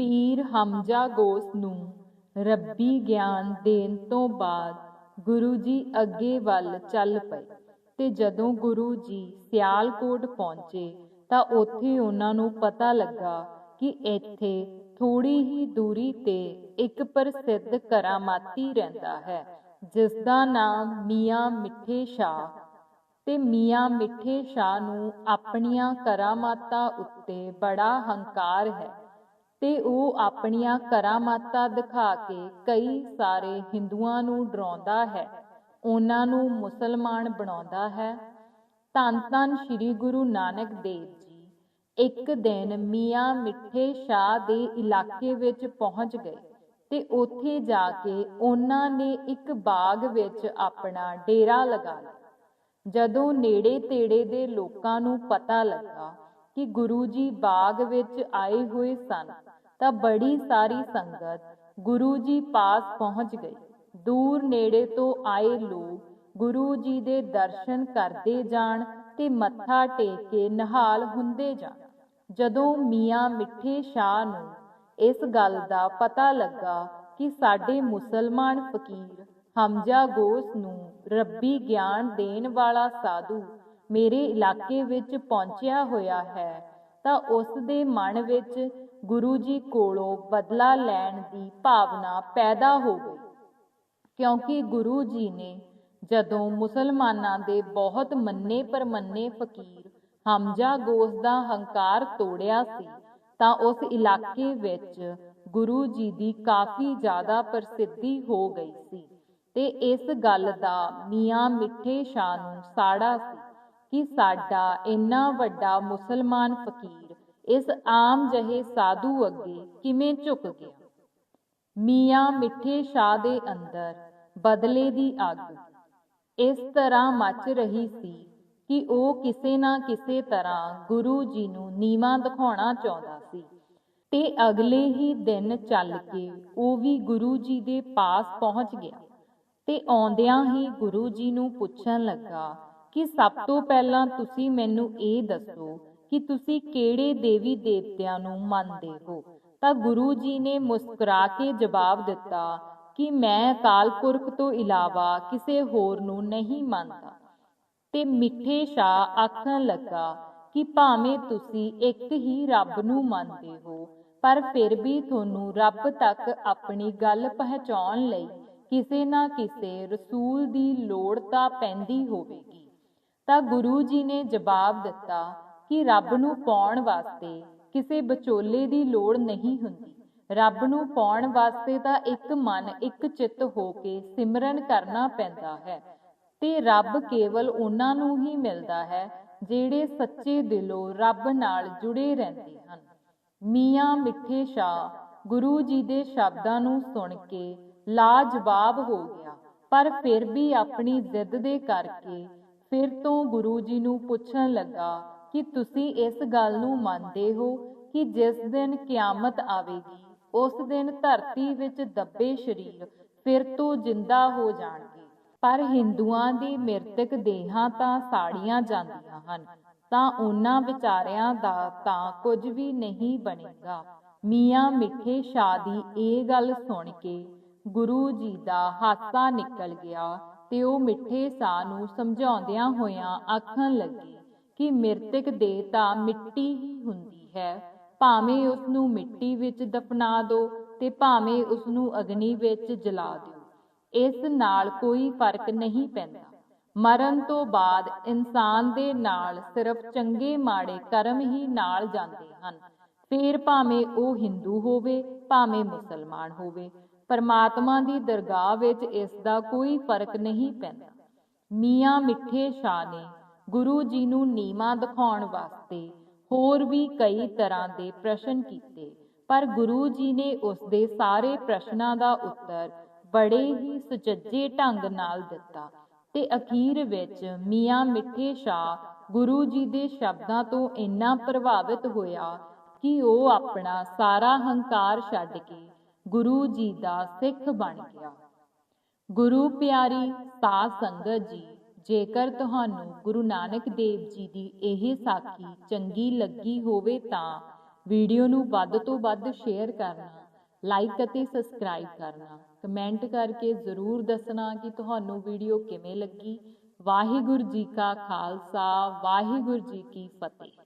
ਪੀਰ ਹਮਜ਼ਾ ਗੋਸ ਨੂੰ ਰੱਬੀ ਗਿਆਨ ਦੇਣ ਤੋਂ ਬਾਅਦ ਗੁਰੂ ਜੀ ਅੱਗੇ ਵੱਲ ਚੱਲ ਪਏ ਤੇ ਜਦੋਂ ਗੁਰੂ ਜੀ ਸਿਆਲਕੋਟ ਪਹੁੰਚੇ ਤਾਂ ਉੱਥੇ ਉਹਨਾਂ ਨੂੰ ਪਤਾ ਲੱਗਾ ਕਿ ਇੱਥੇ ਥੋੜੀ ਹੀ ਦੂਰੀ ਤੇ ਇੱਕ ਪ੍ਰਸਿੱਧ ਕਰਾਮਾਤੀ ਰਹਿੰਦਾ ਹੈ ਜਿਸ ਦਾ ਨਾਮ ਮੀਆਂ ਮਿੱਠੇ ਸ਼ਾਹ। ਤੇ ਮੀਆਂ ਮਿੱਠੇ ਸ਼ਾਹ ਨੂੰ ਆਪਣੀਆਂ ਕਰਾਮਾਤਾਂ ਉੱਤੇ ਬੜਾ ਹੰਕਾਰ ਹੈ। ਤੇ ਉਹ ਆਪਣੀਆਂ ਕਰਾਮਾਤਾਂ ਦਿਖਾ ਕੇ ਕਈ ਸਾਰੇ ਹਿੰਦੂਆਂ ਨੂੰ ਡਰਾਉਂਦਾ ਹੈ, ਉਹਨਾਂ ਨੂੰ ਮੁਸਲਮਾਨ ਬਣਾਉਂਦਾ ਹੈ। ਧੰਨ ਧੰਨ ਸ੍ਰੀ ਗੁਰੂ ਨਾਨਕ ਦੇਵ ਜੀ, ਇੱਕ ਦਿਨ ਮੀਆਂ ਮਿੱਠੇ ਸ਼ਾਹ ਦੇ ਇਲਾਕੇ ਵਿੱਚ ਪਹੁੰਚ ਗਏ ਤੇ ਉੱਥੇ ਜਾ ਕੇ ਉਹਨਾਂ ਨੇ ਇੱਕ ਬਾਗ ਵਿੱਚ ਆਪਣਾ ਡੇਰਾ ਲਗਾ ਲਿਆ। ਜਦੋਂ ਨੇੜੇ ਤੇੜੇ ਦੇ ਲੋਕਾਂ ਨੂੰ ਪਤਾ ਲੱਗਾ ਕਿ ਗੁਰੂ ਜੀ ਬਾਗ ਵਿੱਚ ਆਏ ਹੋਏ ਸਨ, ਤਾਂ ਬੜੀ ਸਾਰੀ ਸੰਗਤ ਗੁਰੂ ਜੀ ਪਾਸ ਪਹੁੰਚ ਗਈ। ਦੂਰ ਨੇੜੇ ਤੋਂ ਆਏ ਲੋਕ ਗੁਰੂ ਜੀ ਦੇ ਦਰਸ਼ਨ ਕਰਦੇ ਜਾਣ ਤੇ ਮੱਥਾ ਟੇਕ ਕੇ ਨਿਹਾਲ ਹੁੰਦੇ ਜਾਣ। ਜਦੋਂ ਮੀਆਂ ਮਿੱਠੇ ਸ਼ਾਹ ਨੂੰ ਇਸ ਗੱਲ ਦਾ ਪਤਾ ਲੱਗਾ ਕਿ ਸਾਡੇ ਮੁਸਲਮਾਨ ਫਕੀਰ ਹਮਜ਼ਾ ਗੋਸ ਨੂੰ ਰੱਬੀ ਗਿਆਨ ਦੇਣ ਵਾਲਾ ਸਾਧੂ ਮੇਰੇ ਇਲਾਕੇ ਵਿੱਚ ਪਹੁੰਚਿਆ ਹੋਇਆ ਹੈ, ਤਾਂ ਉਸ ਦੇ ਮਨ ਵਿੱਚ ਗੁਰੂ ਜੀ ਕੋਲੋਂ ਬਦਲਾ ਲੈਣ ਦੀ ਭਾਵਨਾ ਪੈਦਾ ਹੋ ਗਈ। ਕਿਉਂਕਿ ਗੁਰੂ ਜੀ ਨੇ ਜਦੋਂ ਮੁਸਲਮਾਨਾਂ ਦੇ ਬਹੁਤ ਮੰਨੇ ਪਰਮੰਨੇ ਫਕੀਰ ਹਮਜ਼ਾ ਗੋਸ ਦਾ ਹੰਕਾਰ ਤੋੜਿਆ ਸੀ, ਤਾਂ ਉਸ ਇਲਾਕੇ ਵਿੱਚ ਗੁਰੂ ਜੀ ਦੀ ਕਾਫੀ ਜ਼ਿਆਦਾ ਪ੍ਰਸਿੱਧੀ ਹੋ ਗਈ ਸੀ ਤੇ ਇਸ ਗੱਲ ਦਾ ਮੀਆਂ ਮਿੱਠੇ ਸ਼ਾਹ ਨੂੰ ਸਾੜਾ ਸੀ। ਕਿ ਸਾਡਾ ਇੰਨਾ ਵੱਡਾ ਮੁਸਲਮਾਨ ਫਕੀਰ ਇਸ ਆਮ ਜਹੇ ਸਾਧੂ ਅੱਗੇ ਕਿਵੇਂ ਝੁਕ ਗਿਆ? ਮੀਆਂ ਮਿੱਠੇ ਸ਼ਾਹ ਦੇ ਅੰਦਰ ਬਦਲੇ ਦੀ ਅੱਗ। ਇਸ ਤਰ੍ਹਾਂ ਮੱਚ ਰਹੀ ਸੀ ਕਿ ਉਹ ਕਿਸੇ ਨਾ ਕਿਸੇ ਤਰ੍ਹਾਂ ਗੁਰੂ ਜੀ ਨੂੰ ਨੀਵਾ ਦਿਖਾਉਣਾ ਚਾਹੁੰਦਾ ਸੀ। ਤੇ ਅਗਲੇ ਹੀ ਦਿਨ ਚੱਲ ਕੇ ਉਹ ਵੀ ਗੁਰੂ ਜੀ ਦੇ ਪਾਸ ਪਹੁੰਚ ਗਿਆ। ਤੇ ਆਉਂਦਿਆਂ ਹੀ ਗੁਰੂ ਜੀ ਨੂੰ ਪੁੱਛਣ ਲੱਗਾ ਕਿ ਸਭ ਤੋਂ ਪਹਿਲਾਂ ਤੁਸੀਂ ਮੈਨੂੰ ਇਹ ਦੱਸੋ ਕਿ ਤੁਸੀਂ ਕਿਹੜੇ ਦੇਵੀ ਦੇਵਤਿਆਂ ਨੂੰ ਮੰਨਦੇ ਹੋ? ਤਾਂ ਗੁਰੂ ਜੀ ਨੇ ਮੁਸਕਰਾ ਕੇ ਜਵਾਬ ਦਿੱਤਾ ਕਿ ਮੈਂ ਅਕਾਲ ਪੁਰਖ ਤੋਂ ਇਲਾਵਾ ਕਿਸੇ ਹੋਰ ਨੂੰ ਨਹੀਂ ਮੰਨਦਾ। ਤੇ ਮਿੱਠੇ ਸ਼ਾਹ ਆਖਣ ਲੱਗਾ ਕਿ ਭਾਵੇਂ ਤੁਸੀਂ ਇੱਕ ਹੀ ਰੱਬ ਨੂੰ ਮੰਨਦੇ ਹੋ, ਪਰ ਫਿਰ ਵੀ ਤੁਹਾਨੂੰ ਰੱਬ ਤੱਕ ਆਪਣੀ ਗੱਲ ਪਹੁੰਚਾਉਣ ਲਈ ਕਿਸੇ ਨਾ ਕਿਸੇ ਰਸੂਲ ਦੀ ਲੋੜ ਤਾਂ ਪੈਂਦੀ ਹੋਵੇ ਤਾਂ ਗੁਰੂ ਜੀ ਨੇ ਜਵਾਬ ਦਿੱਤਾ ਕਿ ਰੱਬ ਨੂੰ ਪਾਉਣ ਵਾਸਤੇ ਕਿਸੇ ਵਿਚੋਲੇ ਦੀ ਲੋੜ ਨਹੀਂ ਹੁੰਦੀ। ਰੱਬ ਨੂੰ ਪਾਉਣ ਵਾਸਤੇ ਤਾਂ ਇੱਕ ਮਨ, ਇੱਕ ਚਿੱਤ ਹੋ ਕੇ ਸਿਮਰਨ ਕਰਨਾ ਪੈਂਦਾ ਹੈ ਤੇ ਰੱਬ ਕੇਵਲ ਉਹਨਾਂ ਨੂੰ ਹੀ ਮਿਲਦਾ ਹੈ ਜਿਹੜੇ ਸੱਚੇ ਦਿਲੋਂ ਰੱਬ ਨਾਲ ਜੁੜੇ ਰਹਿੰਦੇ ਹਨ। ਮੀਆਂ ਮਿੱਠੇ ਸ਼ਾਹ ਗੁਰੂ ਜੀ ਦੇ ਸ਼ਬਦਾਂ ਨੂੰ ਸੁਣ ਕੇ ਲਾਜਵਾਬ ਹੋ ਗਿਆ, ਪਰ ਫਿਰ ਵੀ ਆਪਣੀ ਜ਼ਿੱਦ ਦੇ ਕਰਕੇ ਫਿਰ ਤੋਂ ਗੁਰੂ ਜੀ ਨੂੰ ਪੁੱਛਣ ਲੱਗਾ ਕਿ ਤੁਸੀਂ ਇਸ ਗੱਲ ਨੂੰ ਮੰਨਦੇ ਹੋ ਕਿ ਜਿਸ ਦਿਨ ਕਿਆਮਤ ਆਵੇਗੀ, ਉਸ ਦਿਨ ਧਰਤੀ ਵਿੱਚ ਦੱਬੇ ਸਰੀਰ ਫਿਰ ਤੋਂ ਜਿੰਦਾ ਹੋ ਜਾਣਗੇ। ਪਰ ਹਿੰਦੂਆਂ ਦੀ ਮਿਰਤਕ ਦੇਹਾਂ ਤਾਂ ਸਾੜੀਆਂ ਜਾਂਦੀਆਂ ਹਨ, ਤਾਂ ਉਹਨਾਂ ਵਿਚਾਰਿਆਂ ਦਾ ਤਾਂ ਕੁਝ ਵੀ ਨਹੀਂ ਬਣੇਗਾ। ਮੀਆਂ ਮਿੱਠੇ ਸ਼ਾਹ ਦੀ ਇਹ ਗੱਲ ਸੁਣ ਕੇ ਗੁਰੂ ਜੀ ਦਾ ਹਾਸਾ ਨਿਕਲ ਗਿਆ ਤੇ ਉਹ ਮਿੱਠੇ ਸਾਹ ਨੂੰ ਸਮਝਾਉਂਦਿਆਂ ਹੋਇਆਂ ਆਖਣ ਲੱਗੀ ਕਿ ਮਿਰਤਕ ਦੇ ਤਾਂ ਮਿੱਟੀ ਹੀ ਹੁੰਦੀ ਹੈ। ਭਾਵੇਂ ਉਸ ਨੂੰ ਮਿੱਟੀ ਵਿੱਚ ਦਫਨਾ ਦਿਓ ਤੇ ਭਾਵੇਂ ਉਸ ਨੂੰ ਅਗਨੀ ਵਿੱਚ ਜਲਾ ਦਿਓ। ਇਸ ਨਾਲ ਕੋਈ ਫ਼ਰਕ ਨਹੀਂ ਪੈਂਦਾ। ਮਰਨ ਤੋਂ ਬਾਅਦ ਇਨਸਾਨ ਦੇ ਨਾਲ ਸਿਰਫ ਚੰਗੇ ਮਾੜੇ ਕਰਮ ਹੀ ਨਾਲ ਜਾਂਦੇ ਹਨ। ਫੇਰ ਭਾਵੇਂ ਉਹ ਹਿੰਦੂ ਹੋਵੇ, ਭਾਵੇਂ ਮੁਸਲਮਾਨ ਹੋਵੇ ਪਰਮਾਤਮਾ ਦੀ ਦਰਗਾਹ ਵਿੱਚ ਇਸ ਦਾ ਕੋਈ ਫ਼ਰਕ ਨਹੀਂ ਪੈਂਦਾ। ਮੀਆਂ ਮਿੱਠੇ ਸ਼ਾਹ ਨੇ ਗੁਰੂ ਜੀ ਨੂੰ ਨੀਮਾ ਦਿਖਾਉਣ ਵਾਸਤੇ ਹੋਰ ਵੀ ਕਈ ਤਰ੍ਹਾਂ ਦੇ ਪ੍ਰਸ਼ਨ ਕੀਤੇ, ਪਰ ਗੁਰੂ ਜੀ ਨੇ ਉਸ ਦੇ ਸਾਰੇ ਪ੍ਰਸ਼ਨਾਂ ਦਾ ਉੱਤਰ ਬੜੇ ਹੀ ਸੁਚੱਜੇ ਢੰਗ ਨਾਲ ਦਿੱਤਾ ਤੇ ਅਖੀਰ ਵਿੱਚ ਮੀਆਂ ਮਿੱਠੇ ਸ਼ਾਹ ਗੁਰੂ ਜੀ ਦੇ ਸ਼ਬਦਾਂ ਤੋਂ ਇੰਨਾ ਪ੍ਰਭਾਵਿਤ ਹੋਇਆ ਕਿ ਉਹ ਆਪਣਾ ਸਾਰਾ ਹੰਕਾਰ ਛੱਡ ਕੇ ਗੁਰੂ ਜੀ ਦਾ ਸਿੱਖ ਬਣ ਗਿਆ। ਗੁਰੂ ਪਿਆਰੀ ਸਾਧ ਸੰਗਤ ਜੀ, ਜੇਕਰ ਤੁਹਾਨੂੰ ਗੁਰੂ ਨਾਨਕ ਦੇਵ ਜੀ ਦੀ ਇਹ ਸਾਖੀ ਚੰਗੀ ਲੱਗੀ ਹੋਵੇ ਤਾਂ ਵੀਡੀਓ ਨੂੰ ਵੱਧ ਤੋਂ ਵੱਧ ਸ਼ੇਅਰ ਕਰਨਾ, ਲਾਈਕ ਅਤੇ ਸਬਸਕ੍ਰਾਈਬ ਕਰਨਾ। ਕਮੈਂਟ ਕਰਕੇ ਜ਼ਰੂਰ ਦੱਸਣਾ ਕਿ ਤੁਹਾਨੂੰ ਵੀਡੀਓ ਕਿਵੇਂ ਲੱਗੀ। ਵਾਹਿਗੁਰੂ ਜੀ ਕਾ ਖਾਲਸਾ, ਵਾਹਿਗੁਰੂ ਜੀ ਕੀ ਫਤਿਹ।